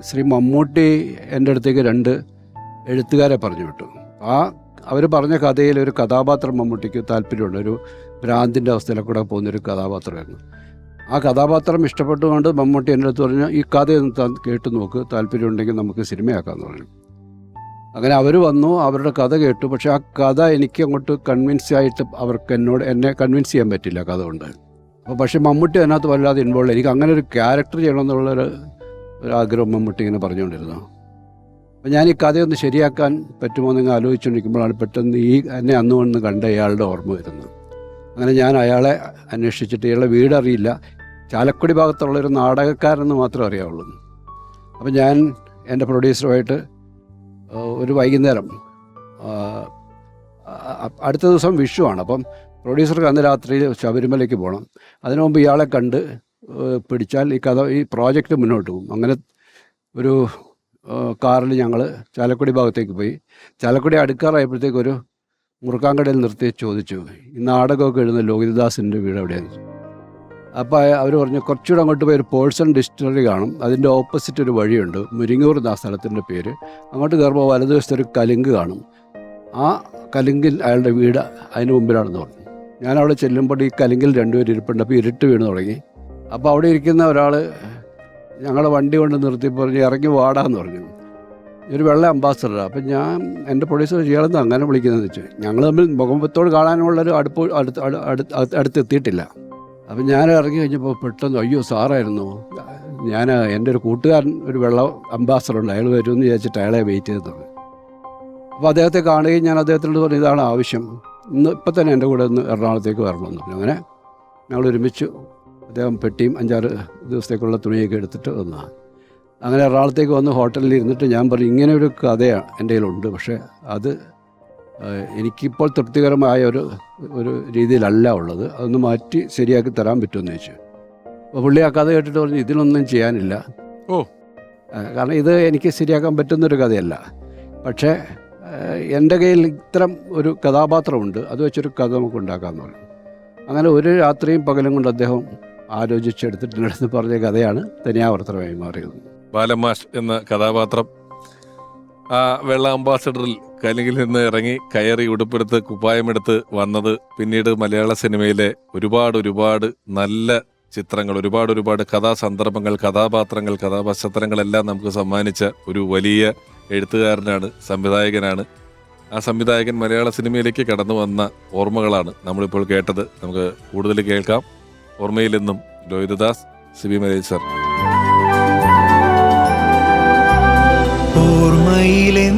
ശ്രീ മമ്മൂട്ടി എന്റെ അടുത്തേക്ക് രണ്ട് എഴുത്തുകാരെ പറഞ്ഞു വിട്ടു. ആ അവർ പറഞ്ഞ കഥയിൽ ഒരു കഥാപാത്രം മമ്മൂട്ടിക്ക് താല്പര്യമുണ്ട്. ഒരു ഭ്രാന്തിന്റെ അവസ്ഥയിലെ കൂടെ പോകുന്നൊരു കഥാപാത്രമായിരുന്നു. ആ കഥാപാത്രം ഇഷ്ടപ്പെട്ടുകൊണ്ട് മമ്മൂട്ടി എന്റെ അടുത്ത് പറഞ്ഞു ഈ കഥയൊന്ന് കേട്ട് നോക്ക്. താല്പര്യമുണ്ടെങ്കിൽ നമുക്ക് സിനിമയാക്കാമെന്ന് പറഞ്ഞു. അങ്ങനെ അവർ വന്നു അവരുടെ കഥ കേട്ടു. പക്ഷേ ആ കഥ എനിക്ക് അങ്ങോട്ട് കൺവിൻസ് ആയിട്ട് അവർക്ക് എന്നോട് എന്നെ കൺവിൻസ് ചെയ്യാൻ പറ്റില്ല കഥ കൊണ്ട്. അപ്പോൾ പക്ഷേ മമ്മൂട്ടി അതിനകത്ത് വല്ലാതെ ഇൻവോൾവ് എനിക്ക് അങ്ങനെ ഒരു ക്യാരക്ടർ ചെയ്യണമെന്നുള്ളൊരു ഒരു മമ്മൂട്ടി ഇങ്ങനെ പറഞ്ഞുകൊണ്ടിരുന്നു അപ്പം ഞാൻ ഈ കഥയൊന്ന് ശരിയാക്കാൻ പറ്റുമോ എന്ന് ആലോചിച്ചുകൊണ്ടിരിക്കുമ്പോഴാണ് പെട്ടെന്ന് ഈ എന്നെ അന്ന് വന്ന് കണ്ട അയാളുടെ ഓർമ്മ വരുന്നത്. അങ്ങനെ ഞാൻ അയാളെ അന്വേഷിച്ചിട്ട് ഇയാളുടെ വീടറിയില്ല ചാലക്കുടി ഭാഗത്തുള്ള ഒരു നാടകക്കാരെന്ന് മാത്രമേ അറിയാവുള്ളൂ. അപ്പം ഞാൻ എന്റെ പ്രൊഡ്യൂസറുമായിട്ട് ഒരു വൈകുന്നേരം അടുത്ത ദിവസം വിഷുവാണ് അപ്പം പ്രൊഡ്യൂസർക്ക് അന്ന് രാത്രി ശബരിമലയ്ക്ക് പോകണം. അതിനു മുമ്പ് ഇയാളെ കണ്ട് പിടിച്ചാൽ ഈ കഥ ഈ പ്രോജക്റ്റ് മുന്നോട്ട് പോകും. അങ്ങനെ ഒരു കാറിൽ ഞങ്ങൾ ചാലക്കുടി ഭാഗത്തേക്ക് പോയി. ചാലക്കുടി അടുക്കാറായപ്പോഴത്തേക്ക് ഒരു മുറുക്കാങ്കടയിൽ നിർത്തി ചോദിച്ചു ഈ നാടകമൊക്കെ എഴുതുന്ന ലോഹിതദാസിന്റെ വീട് എവിടെയാണ് അപ്പോൾ അവർ പറഞ്ഞു കുറച്ചുകൂടെ അങ്ങോട്ട് പോയി ഒരു പേഴ്സൺ ഡിസ്റ്റിലറി കാണും. അതിന്റെ ഓപ്പോസിറ്റ് ഒരു വഴിയുണ്ട്. മുരിങ്ങൂർ എന്ന സ്ഥലത്തിന്റെ പേര്. അങ്ങോട്ട് കയറുമ്പോൾ വലതുവശത്ത് ഒരു കലുങ്ക് കാണും. ആ കലുങ്കിൽ അയാളുടെ വീട് അതിന് മുമ്പിലാണെന്ന് പറഞ്ഞു. ഞാൻ അവിടെ ചെല്ലുമ്പോൾ ഈ കലുങ്കിൽ രണ്ടുപേർ ഇരിപ്പുണ്ട്. അപ്പോൾ ഇരുട്ട് വീണ് തുടങ്ങി. അപ്പോൾ അവിടെ ഇരിക്കുന്ന ഒരാൾ ഞങ്ങളെ വണ്ടി കൊണ്ട് നിർത്തി പറഞ്ഞ് ഇറങ്ങി വാടാന്ന് പറഞ്ഞു. ഒരു വെള്ള അംബാസഡറാണ് അപ്പം ഞാൻ എന്റെ പ്രൊഡ്യൂസർ ചെയ്യാളെന്ന് അങ്ങനെ വിളിക്കുന്നതെന്ന് വെച്ചു ഞങ്ങൾ തമ്മിൽ മുഖമ്പത്തോട് കാണാനുള്ളൊരു അടുപ്പ് അടുത്ത് അടു- അടുത്ത് അടുത്ത് അടുത്തെത്തിയിട്ടില്ല അപ്പം ഞാൻ ഇറങ്ങി കഴിഞ്ഞപ്പോൾ പെട്ടെന്ന് അയ്യോ സാറായിരുന്നു. ഞാൻ എന്റെ ഒരു കൂട്ടുകാരൻ ഒരു വെള്ള അംബാസഡർ ഉണ്ട്. അയാൾ വരുമെന്ന് വിചാരിച്ചിട്ട് അയാളെ വെയിറ്റ് ചെയ്തത്. അപ്പോൾ അദ്ദേഹത്തെ കാണുകയും ഞാൻ അദ്ദേഹത്തിനോട് പറഞ്ഞു ഇതാണ് ആവശ്യം. ഇന്ന് ഇപ്പം തന്നെ എന്റെ കൂടെ ഒന്ന് എറണാകുളത്തേക്ക് വരണമെന്ന് പറഞ്ഞു. അങ്ങനെ ഞങ്ങൾ ഒരുമിച്ച് അദ്ദേഹം പെട്ടിയും അഞ്ചാറ് ദിവസത്തേക്കുള്ള തുണിയൊക്കെ എടുത്തിട്ട് വന്നതാണ്. അങ്ങനെ എറണാകുളത്തേക്ക് വന്ന് ഹോട്ടലിൽ ഇരുന്നിട്ട് ഞാൻ പറഞ്ഞു ഇങ്ങനെ ഒരു കഥയാണ് എന്റെ കയ്യിലുണ്ട്. പക്ഷേ അത് എനിക്കിപ്പോൾ തൃപ്തികരമായ ഒരു ഒരു രീതിയിലല്ല ഉള്ളത്. അതൊന്ന് മാറ്റി ശരിയാക്കി തരാൻ പറ്റുമെന്ന് ചോദിച്ചു. അപ്പോൾ പുള്ളി ആ കഥ കേട്ടിട്ട് പറഞ്ഞു ഇതിനൊന്നും ചെയ്യാനില്ല. ഓ. കാരണം ഇത് എനിക്ക് ശരിയാക്കാൻ പറ്റുന്നൊരു കഥയല്ല. പക്ഷേ എന്റെ കയ്യിൽ ഇത്തരം ഒരു കഥാപാത്രമുണ്ട്. അത് വെച്ചൊരു കഥ നമുക്ക് ഉണ്ടാക്കാമെന്ന് പറഞ്ഞു. അങ്ങനെ ഒരു രാത്രിയും പകലും കൊണ്ട് അദ്ദേഹം ആലോചിച്ചെടുത്തിട്ട് പറഞ്ഞ കഥയാണ് തനിയാവർത്തനമായി മാറിയത്. ബാലമാഷ് എന്ന കഥാപാത്രം ആ വെള്ള അംബാസഡറിൽ കലിങ്കിൽ നിന്ന് ഇറങ്ങി കയറി ഉടുപ്പെടുത്ത് കുപ്പായമെടുത്ത് വന്നത് പിന്നീട് മലയാള സിനിമയിലെ ഒരുപാട് ഒരുപാട് നല്ല ചിത്രങ്ങൾ ഒരുപാട് ഒരുപാട് കഥാസന്ദർഭങ്ങൾ കഥാപാത്രങ്ങൾ കഥാപശ്ചാത്തലങ്ങളെല്ലാം നമുക്ക് സമ്മാനിച്ച ഒരു വലിയ എഴുത്തുകാരനാണ് സംവിധായകനാണ്. ആ സംവിധായകൻ മലയാള സിനിമയിലേക്ക് കടന്നു വന്ന ഓർമ്മകളാണ് നമ്മളിപ്പോൾ കേട്ടത്. നമുക്ക് കൂടുതൽ കേൾക്കാം. ഓർമ്മയിൽ നിന്നും ലോഹിതദാസ് സിബി മലേജ് സർ. ഓർമ്മയിലെൻ ഓർമ്മയിലെൻ